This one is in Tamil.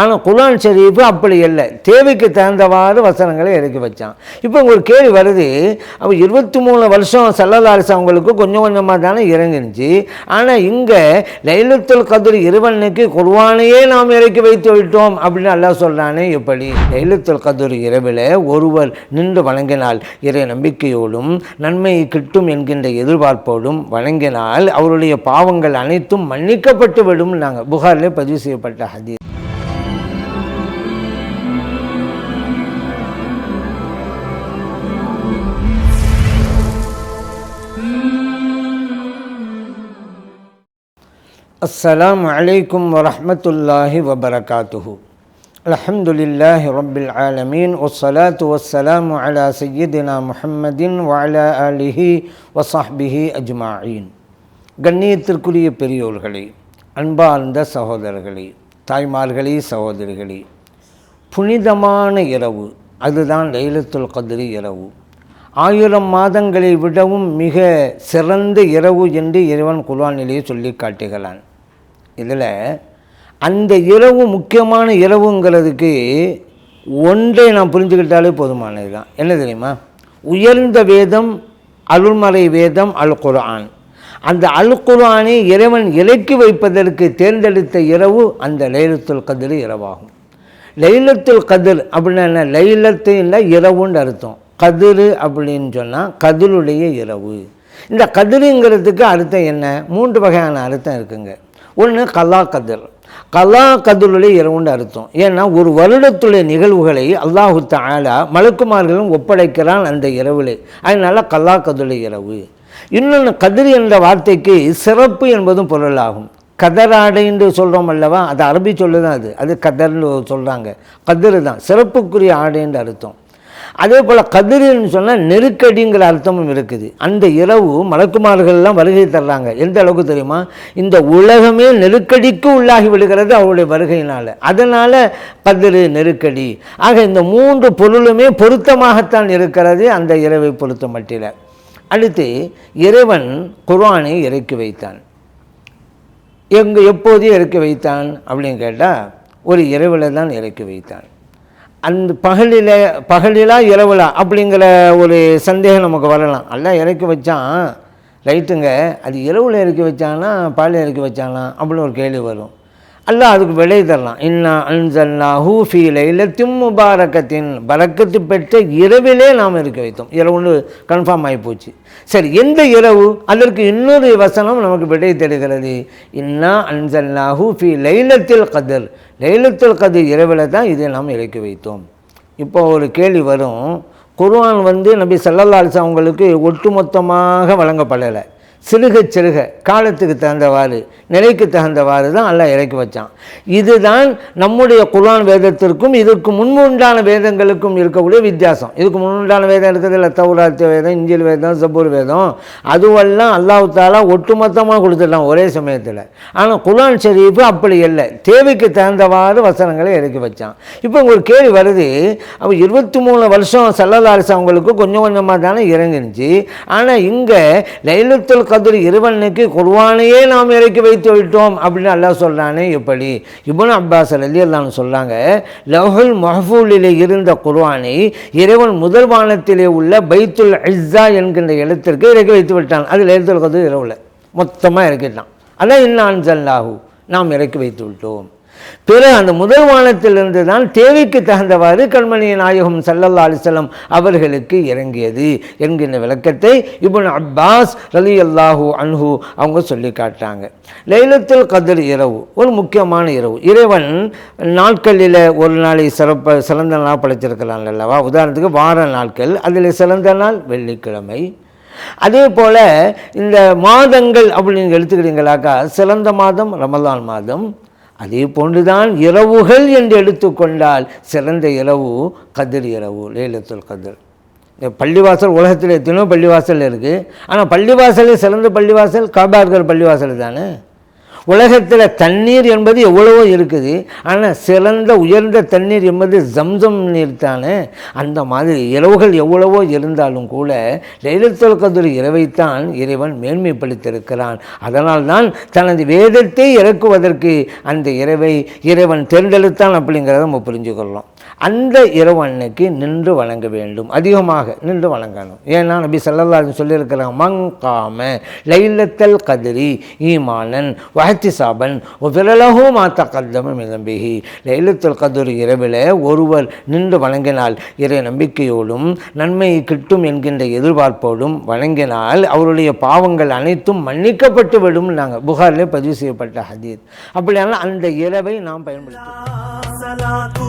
ஆனால் குரான் ஷெரீஃபு அப்படி இல்லை. தேவைக்கு தகுந்தவாறு வசனங்களை இறக்கி வச்சான். இப்போ ஒரு கேள்வி வருது அப்போ இருபத்தி மூணு வருஷம் சல்லல்லாரிசு அவங்களுக்கு கொஞ்சம் கொஞ்சமாக தானே இறங்கிருந்துச்சு. ஆனால் இங்கே லைலத்துல் கதிர் இரவனுக்கு குர்வானையே நாம் இறக்கி வைத்து விட்டோம் அப்படின்னு நல்லா சொல்கிறானே எப்படி? லைலத்துல் கதிர் இரவில் ஒருவர் நின்று வணங்கினால் இறை நம்பிக்கையோடும் நன்மை கிட்டும் என்கின்ற எதிர்பார்ப்போடும் வணங்கினால் அவருடைய பாவங்கள் அனைத்தும் மன்னிக்கப்பட்டு விடும் நாங்கள் புகாரில் பதிவு செய்யப்பட்ட ஹதீர் السلام عليكم ورحمة الله وبركاته الحمد لله رب العالمين والصلاة والسلام على سيدنا محمد وعلى آله وصحبه أجمعين கண்ணியத்திற்குரிய பெரியோர்களே அன்பார்ந்த சகோதரர்களே தாய்மார்களே சகோதரிகளே புனிதமான இரவு அதுதான் லைலத்துல் கதிரி இரவு ஆயிரம் மாதங்களை விடவும் மிக சிறந்த இரவு என்று இறைவன் குர்ஆனிலேயே சொல்லி காட்டுகிறான் இதில் அந்த இரவு முக்கியமான இரவுங்கிறதுக்கு ஒன்றை நான் புரிஞ்சுக்கிட்டாலே போதுமானது தான். என்ன தெரியுமா? உயர்ந்த வேதம் அருள்மறை வேதம் அல் குரான் அந்த அல் குரானை இறைவன் இறக்கி வைப்பதற்கு தேர்ந்தெடுத்த இரவு அந்த லைலத்துல் கதிர் இரவாகும். லைலத்துல் கதிர் அப்படின்னா என்ன? லைலத்து இல்லை இரவுன்னு அர்த்தம். கதிர் அப்படின்னு சொன்னால் கதிருடைய இரவு. இந்த கதிருங்கிறதுக்கு அர்த்தம் என்ன? மூன்று வகையான அர்த்தம் இருக்குங்க. ஒன்று கலா கதிர். கலா கதிருடைய இரவுன்னு அர்த்தம். ஏன்னா ஒரு வருடத்துடைய நிகழ்வுகளை அல்லாஹு தாலா மலக்குமார்களும் ஒப்படைக்கிறான் அந்த இரவுலே. அதனால் கல்லா கதிருடைய இரவு. இன்னொன்று கதிர் என்ற வார்த்தைக்கு சிறப்பு என்பதும் பொருளாகும். கதராடைன்னு சொல்கிறோம் அல்லவா? அது அரபி சொல்லு தான் அது. அது கதர்னு சொல்கிறாங்க கதிர் தான் சிறப்புக்குரிய ஆடைன்ற அர்த்தம். அதே போல் கதிரின்னு சொன்னால் நெருக்கடிங்கிற அர்த்தமும் இருக்குது. அந்த இரவு மலக்குமார்கள்லாம் வருகை தர்றாங்க. எந்த அளவுக்கு தெரியுமா? இந்த உலகமே நெருக்கடிக்கு உள்ளாகி விடுகிறது அவருடைய வருகையினால். அதனால் கதிர் நெருக்கடி. ஆக இந்த மூன்று பொருளுமே பொருத்தமாகத்தான் இருக்கிறது. அந்த இரவை பொருத்த மட்டில். அடுத்து இறைவன் குர்ஆனை இறக்கி வைத்தான். எங்கு எப்போது இறக்கி வைத்தான் அப்படின்னு கேட்டால் ஒரு இரவில் தான் இறக்கி வைத்தான். அந்த பகலில் பகலிலா இரவுலா அப்படிங்கிற ஒரு சந்தேகம் நமக்கு வரலாம். எல்லாம் இறக்கி வச்சான். ரைட்டுங்க. அது இரவில் இறக்கி வச்சானா பால் இறக்கி வச்சானா அப்படின்னு ஒரு கேள்வி வரும். அல்லாஹ் அதுக்கு விடை தரலாம். இன்னா அன்சல்லா ஹூஃபி லைலத்தின் முபாரக்கத்தின் பரக்கத்து பெற்ற இரவிலே நாம் இருக்க வைத்தோம். இரவுன்னு கன்ஃபார்ம் ஆகி போச்சு. சரி எந்த இரவு? அதற்கு இன்னொரு வசனம் நமக்கு விடை தருகிறது. இன்னா அன்சல்லா ஹூஃபி லைலத்தில் கதிர். லைலத்தில் கதிர் இரவில் தான் இதை நாம் இறக்கி வைத்தோம். இப்போ ஒரு கேள்வி வரும். குர்வான் வந்து நபி சல்லல்லா அலிசா அவங்களுக்கு ஒட்டுமொத்தமாக வழங்கப்படலை. சிறுக சிறுக காலத்துக்கு தகுந்தவாறு நிலைக்கு தகுந்தவாறு தான் எல்லாம் இறக்கி வச்சான். இதுதான் நம்முடைய குரான் வேதத்திற்கும் இதுக்கு முன்னுண்டான வேதங்களுக்கும் இருக்கக்கூடிய வித்தியாசம். இதுக்கு முன்னுண்டான வேதம் இருக்கிறது இல்லை தௌராத்திய வேதம் இஞ்சில் வேதம் சபூர் வேதம். அதுவெல்லாம் அல்லாஹ் தாலா ஒட்டுமொத்தமாக கொடுத்துடலாம் ஒரே சமயத்தில். ஆனால் குலான் ஷெரீஃபு அப்படி இல்லை. தேவைக்கு தகுந்தவாறு வசனங்களை இறக்கி வச்சான். இப்போ ஒரு கேள்வி வருது அப்போ இருபத்தி மூணு வருஷம் செல்லதாரிசு அவங்களுக்கு கொஞ்சம் கொஞ்சமாக தானே இறங்கிருந்துச்சு. ஆனால் இங்கே லைலத்தில் கதிர் இறைவனுக்கு குர்வானையே நாம் இறக்கி வைத்து விட்டோம் அப்படின்னு அல்லாஹ் சொல்கிறானே எப்படி இப்னு அப்பாஸ் அலி அல்லான்னு சொல்கிறாங்க லவ்ஹுல் மஹபூலிலே இருந்த குர்வானை இறைவன் முதல் வானத்திலே உள்ள பைத்துல் இஸ்ஸா என்கின்ற இடத்திற்கு இறக்கி வைத்து விட்டான். அது லைலத்துல் கதிர் இரவில் மொத்தமாக இறக்கிட்டான். அதான் இன்னான் ஜல்லாஹூ நாம் இறக்கி வைத்து விட்டோம். பிறகு அந்த முதல் வானத்திலிருந்து தான் தேவைக்கு தகுந்தவாறு கண்மணி நாயகம் சல்லல்லா அலிசல்லம் அவர்களுக்கு இறங்கியது என்கின்ற விளக்கத்தை இப்னு அப்பாஸ் ரலி அல்லாஹூ அன்ஹு அவங்க சொல்லி காட்டுறாங்க. லைலத்தில் கதிர் இரவு ஒரு முக்கியமான இரவு. இறைவன் நாட்களில் ஒரு நாளை சிறப்ப சிறந்த நாள் படைச்சிருக்கிறான் அல்லவா? உதாரணத்துக்கு வார நாட்கள் அதில் சிறந்த நாள் வெள்ளிக்கிழமை. அதே போல் இந்த மாதங்கள் அப்படின்னு எடுத்துக்கிறீங்களாக்கா சிறந்த மாதம் ரமலான் மாதம். அதே போன்றுதான் இரவுகள் என்று எடுத்துக்கொண்டால் சிறந்த இரவு கதிர் இரவு லேலத்துல் கதிர். பள்ளிவாசல் உலகத்தில் எத்தனையோ பள்ளிவாசல் இருக்குது ஆனால் பள்ளிவாசலே சிறந்த பள்ளிவாசல் காபார்கள் பள்ளிவாசல் தானே? உலகத்தில் தண்ணீர் என்பது எவ்வளவோ இருக்குது. ஆனால் சிறந்த உயர்ந்த தண்ணீர் என்பது ஜம்சம் நீர் தானே. அந்த மாதிரி இரவுகள் எவ்வளவோ இருந்தாலும் கூட லைலத்துல் கதிர் இரவைத்தான் இறைவன் மேன்மைப்படுத்தியிருக்கிறான். அதனால்தான் தனது வேதத்தை இறக்குவதற்கு அந்த இரவை இறைவன் தேர்ந்தெடுத்தான் அப்படிங்கிறத நம்ம புரிஞ்சுக்கொள்ளலாம் அந்த இரவு அன்னைக்கு நின்று வணங்க வேண்டும். அதிகமாக நின்று வணங்கணும். ஏன்னா நபி ஸல்லல்லாஹு சொல்லியிருக்கிறான் மங்காம லைலத்தல் கதிரி ஈமானன் வஹத்தி சாபன் விரலகோ மாத்த கத்தம மிதம்பிகி லைலத்துல் கதிர் இரவில் ஒருவர் நின்று வணங்கினால் இறை நம்பிக்கையோடும் நன்மை கிட்டும் என்கின்ற எதிர்பார்ப்போடும் வணங்கினால் அவருடைய பாவங்கள் அனைத்தும் மன்னிக்கப்பட்டு விடும் நாங்கள் புகாரில் பதிவு செய்யப்பட்ட ஹதீத் அப்படியானால் அந்த இரவை நாம் பயன்படுத்தி